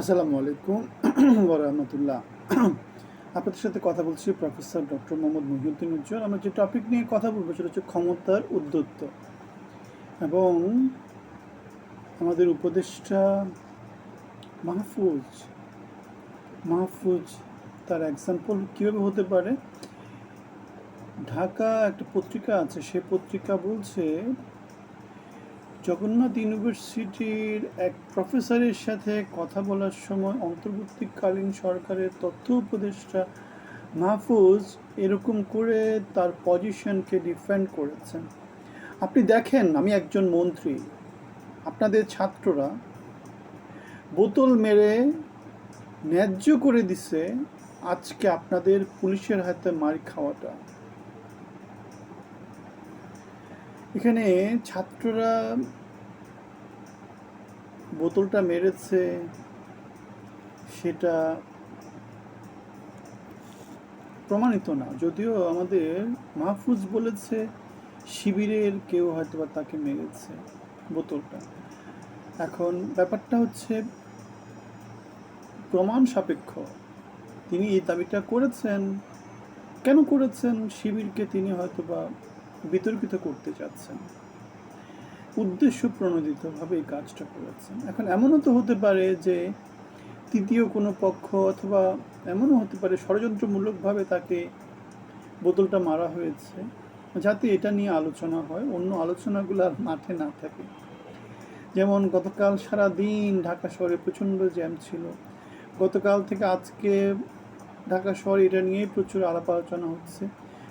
আসসালামু আলাইকুম রহমতুল্লাহ। আপনাদের সাথে কথা বলছি প্রফেসর ডক্টর মোহাম্মদ মহিউদ্দিন উজ্জ্বল। আমরা যে টপিক নিয়ে কথা বলব সেটা হচ্ছে ক্ষমতার উদ্যত্ত এবং আমাদের উপদেষ্টা মাহফুজ মাহফুজ তার এক্সাম্পল কীভাবে হতে পারে? ঢাকা একটা পত্রিকা আছে, সে পত্রিকা বলছে জগন্নাথ ইউনিভার্সিটির এক প্রফেসরের সাথে কথা বলার সময় অন্তর্বর্তীকালীন সরকারের তথ্য উপদেষ্টা মাহফুজ এরকম করে তার পজিশনকে ডিফেন্ড করেছেন। আপনি দেখেন, আমি একজন মন্ত্রী, আপনাদের ছাত্ররা বোতল মেরে ন্যায্য করে দিছে আজকে আপনাদের পুলিশের হাতে মার খাওয়াটা। এখানে ছাত্ররা বোতলটা মেরেছে, সেটা প্রমাণিত না। যদিও আমাদের মাহফুজ বলেছে, শিবিরের কেউ হয়তো বা তাকে মেরেছে বোতলটা। এখন ব্যাপারটা হচ্ছে, প্রমাণ সাপেক্ষ। তিনি এই দাবিটা করেছেন। কেন করেছেন? শিবিরকে তিনি হয়তো বা বিতর্কিত করতে চাচ্ছেন। উদ্দেশ্য প্রণোদিতভাবে এই কাজটা করেছেন। এখন এমনও তো হতে পারে যে তৃতীয় কোনো পক্ষ অথবা এমনও হতে পারে ষড়যন্ত্রমূলকভাবে তাকে বোতলটা মারা হয়েছে, যাতে এটা নিয়ে আলোচনা হয়, অন্য আলোচনাগুলো আর মাঠে না থাকে। যেমন গতকাল সারা দিন ঢাকা শহরে প্রচণ্ড জ্যাম ছিল। গতকাল থেকে আজকে ঢাকা শহরে এটা নিয়েই প্রচুর আলাপ আলোচনা হচ্ছে।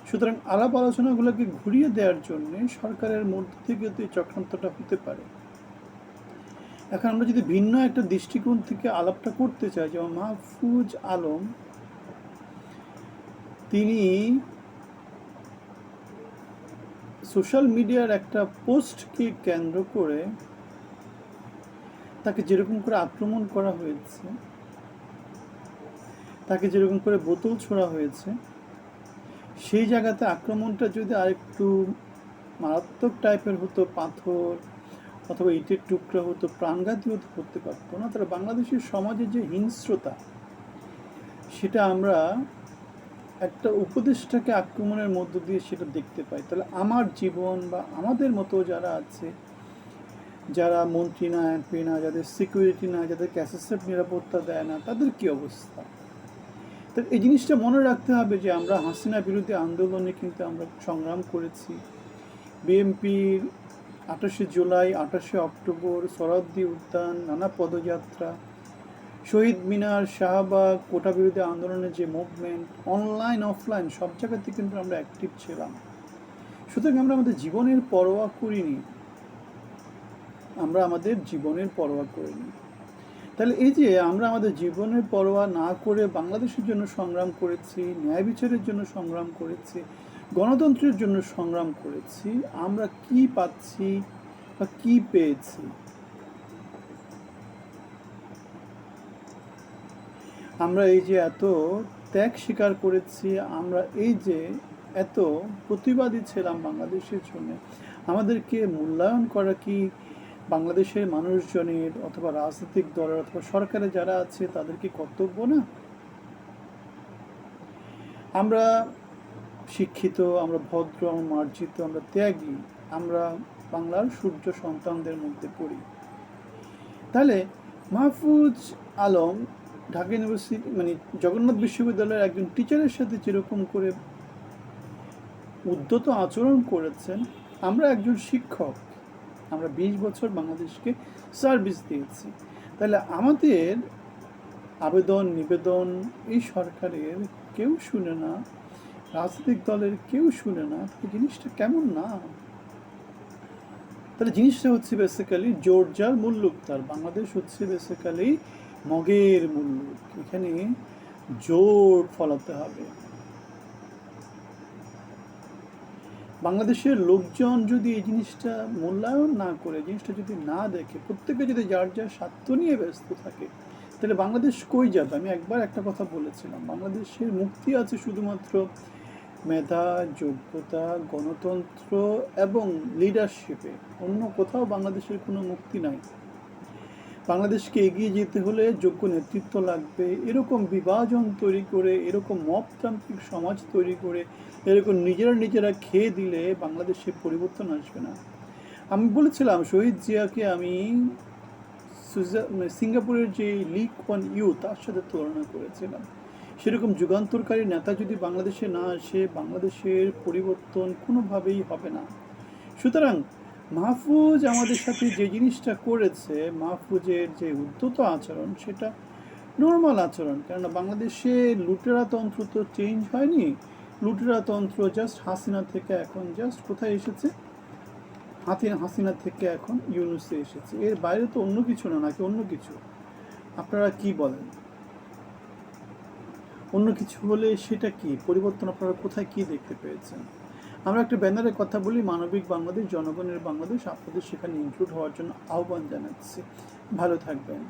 সুতরাং আলাপ আলোচনাগুলোকে ঘুরিয়ে দেওয়ার জন্য সরকারের মধ্যে থেকে এই চক্রান্তটা হতে পারে। এখন আমরা যদি ভিন্ন একটা দৃষ্টিকোণ থেকে আলাপটা করতে চাই, যেমন মাহফুজ আলম, তিনি সোশ্যাল মিডিয়ার একটা পোস্টকে কেন্দ্র করে তাকে যেরকম করে আক্রমণ করা হয়েছে, তাকে যেরকম করে বোতল ছোড়া হয়েছে সেই জায়গাতে আক্রমণটা যদি আরেকটু মারাত্মক টাইপের হতো, পাথর অথবা ইটের টুকরা হতো প্রাণঘাতীও করতে পারতো না, তাহলে বাংলাদেশের সমাজে যে হিংস্রতা, সেটা আমরা একটা উপদেশটাকে আক্রমণের মধ্য দিয়ে সেটা দেখতে পাই। তাহলে আমার জীবন বা আমাদের মতো যারা আছে, যারা মন্ত্রী না, এমপি না, যাদের সিকিউরিটি না, যাদের ক্যাসেসের নিরাপত্তা দেয় না, তাদের কি অবস্থা? তো এই জিনিসটা মনে রাখতে হবে যে আমরা হাসিনা বিরুদ্ধে আন্দোলনে কিন্তু আমরা সংগ্রাম করেছি। বিএমপির আঠাশে জুলাই, আঠাশে অক্টোবর শরদ্দি উদ্যান, নানা পদযাত্রা, শহীদ মিনার, শাহবাগ, কোটা বিরোধী আন্দোলনের যে মুভমেন্ট অনলাইন অফলাইন সব জায়গাতে কিন্তু আমরা অ্যাক্টিভ ছিলাম। সুতরাং আমরা আমাদের জীবনের পরোয়া করিনি। আমরা আমাদের জীবনের পরোয়া করিনি। তাহলে এই যে আমরা আমাদের জীবনের পরোয়া না করে বাংলাদেশের জন্য সংগ্রাম করেছি, ন্যায় বিচারের জন্য সংগ্রাম করেছি, গণতন্ত্রের জন্য সংগ্রাম করেছি, আমরা কি পাচ্ছি বা কি পেয়েছি? আমরা এই যে এত ত্যাগ স্বীকার করেছি, আমরা এই যে এত প্রতিবাদী ছিলাম বাংলাদেশের জন্য, আমাদেরকে মূল্যায়ন করা কি বাংলাদেশের মানুষজনের অথবা রাজনৈতিক দলের অথবা সরকারে যারা আছে, তাদের কি কর্তব্য না? আমরা শিক্ষিত, আমরা ভদ্র, আমরা মার্জিত, আমরা ত্যাগী, আমরা বাংলার সূর্য সন্তানদের মধ্যে পড়ি। তাহলে মাহফুজ আলম ঢাকা ইউনিভার্সিটি মানে জগন্নাথ বিশ্ববিদ্যালয়ের একজন টিচারের সাথে যেরকম করে উদ্যত আচরণ করেছেন, আমরা একজন শিক্ষক। আমরা বিশ বছর বাংলাদেশকে সার্ভিস দিয়েছি। তাহলে আমাদের আবেদন, নিবেদন এই সরকারের কেউ শুনে না, রাজনৈতিক দলের কেউ শুনে না এই জিনিসটা কেমন না? তাহলে জিনিসটা হচ্ছে বেসিক্যালি জোরজার মুল্লুক তার, বাংলাদেশ হচ্ছে বেসিক্যালি মগের মুল্লুক। এখানে জোর ফলাতে হবে। বাংলাদেশের লোকজন যদি এই জিনিসটা মূল্যায়ন না করে জিনিসটা যদি না দেখে, প্রত্যেকে যদি যার যার স্বার্থ নিয়ে ব্যস্ত থাকে, তাহলে বাংলাদেশ কই যাবে? আমি একবার একটা কথা বলেছিলাম, বাংলাদেশের মুক্তি আছে শুধুমাত্র মেধা, যোগ্যতা, গণতন্ত্র এবং লিডারশিপে অন্য কোথাও বাংলাদেশের কোনো মুক্তি নাই। বাংলাদেশকে এগিয়ে যেতে হলে যোগ্য নেতৃত্ব লাগবে। এরকম বিভাজন তৈরি করে, এরকম মপতান্ত্রিক সমাজ তৈরি করে, এরকম নিজেরা নিজেরা খেয়ে দিলে বাংলাদেশে পরিবর্তন আসবে না। আমি বলেছিলাম, শহীদ জিয়াকে আমি মানে সিঙ্গাপুরের যে লিগ ওয়ান ইউ, তার সাথে তুলনা করেছিলাম। সেরকম যুগান্তরকারী নেতা যদি বাংলাদেশে না আসে, বাংলাদেশের পরিবর্তন কোনোভাবেই হবে না। সুতরাং মাহফুজ আমাদের সাথে যে জিনিসটা করেছে, মাহফুজের যে উদ্যত আচরণ, সেটা নর্মাল আচরণ। কেননা বাংলাদেশে লুটেরা তন্ত্র তো চেঞ্জ হয়নি। লুটেরা তন্ত্র জাস্ট হাসিনা থেকে এখন জাস্ট কোথায় এসেছে? হাতি, হাসিনা থেকে এখন ইউনুসে এসেছে। এর বাইরে তো অন্য কিছু না, নাকি অন্য কিছু? আপনারা কি বলেন? অন্য কিছু হলে সেটা কি? পরিবর্তন আপনারা কোথায় কি দেখতে পেয়েছেন? আমরা একটা ব্যানারের কথা বলি, মানবিক বাংলাদেশ, জনগণের বাংলাদেশ। আপনাদের সেখানে ইনক্লুড হওয়ার জন্য আহ্বান জানাচ্ছি। ভালো থাকবেন।